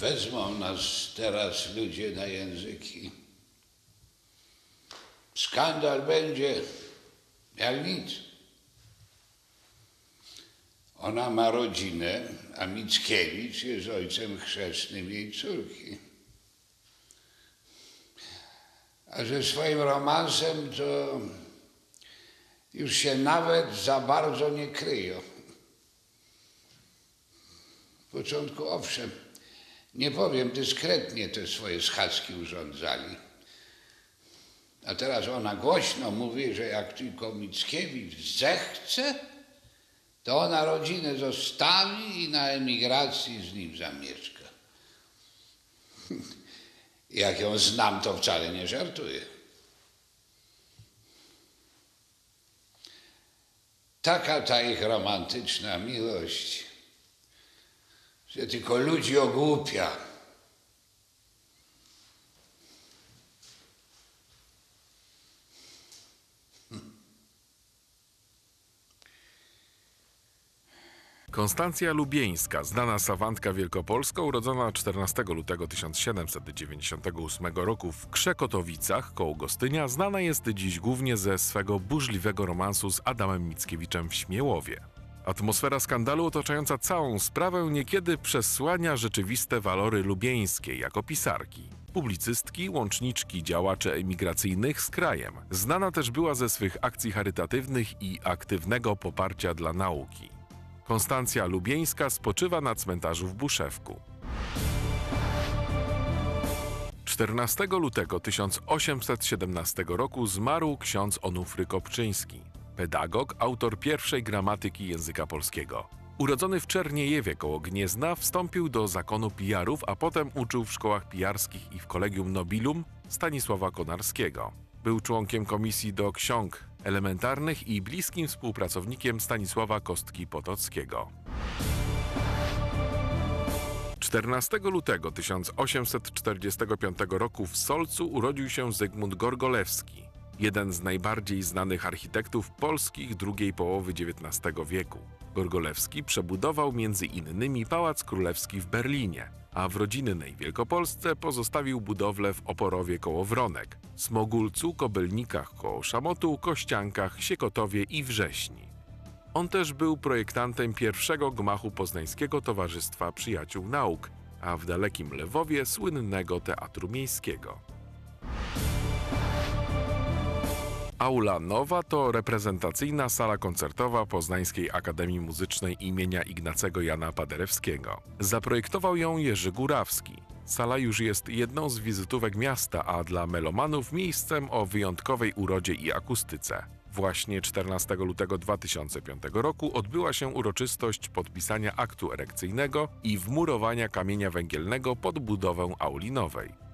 Wezmą nas teraz ludzie na języki. Skandal będzie jak nic. Ona ma rodzinę, a Mickiewicz jest ojcem chrzestnym jej córki. A że swoim romansem to już się nawet za bardzo nie kryją. W początku owszem, nie powiem dyskretnie te swoje schadzki urządzali. A teraz ona głośno mówi, że jak tylko Mickiewicz zechce, to ona rodzinę zostawi i na emigracji z nim zamieszka. Jak ją znam, to wcale nie żartuję. Taka ta ich romantyczna miłość, że tylko ludzi ogłupia. Konstancja Lubieńska, znana sawantka wielkopolska, urodzona 14 lutego 1798 roku w Krzekotowicach koło Gostynia, znana jest dziś głównie ze swego burzliwego romansu z Adamem Mickiewiczem w Śmiełowie. Atmosfera skandalu otaczająca całą sprawę niekiedy przesłania rzeczywiste walory lubieńskiej jako pisarki. Publicystki, łączniczki działaczy emigracyjnych z krajem. Znana też była ze swych akcji charytatywnych i aktywnego poparcia dla nauki. Konstancja Lubieńska spoczywa na cmentarzu w Buszewku. 14 lutego 1817 roku zmarł ksiądz Onufry Kopczyński, pedagog, autor pierwszej gramatyki języka polskiego. Urodzony w Czerniejewie koło Gniezna, wstąpił do zakonu pijarów, a potem uczył w szkołach pijarskich i w Kolegium Nobilum Stanisława Konarskiego. Był członkiem komisji do ksiąg elementarnych i bliskim współpracownikiem Stanisława Kostki Potockiego. 14 lutego 1845 roku w Solcu urodził się Zygmunt Gorgolewski, jeden z najbardziej znanych architektów polskich drugiej połowy XIX wieku. Gorgolewski przebudował m.in. Pałac Królewski w Berlinie, a w rodzinnej Wielkopolsce pozostawił budowle w Oporowie koło Wronek, Smogulcu, Kobylnikach koło Szamotu, Kościankach, Siekotowie i Wrześni. On też był projektantem pierwszego gmachu Poznańskiego Towarzystwa Przyjaciół Nauk, a w dalekim Lewowie słynnego Teatru Miejskiego. Aula Nowa to reprezentacyjna sala koncertowa Poznańskiej Akademii Muzycznej imienia Ignacego Jana Paderewskiego. Zaprojektował ją Jerzy Górawski. Sala już jest jedną z wizytówek miasta, a dla melomanów miejscem o wyjątkowej urodzie i akustyce. Właśnie 14 lutego 2005 roku odbyła się uroczystość podpisania aktu erekcyjnego i wmurowania kamienia węgielnego pod budowę auli nowej.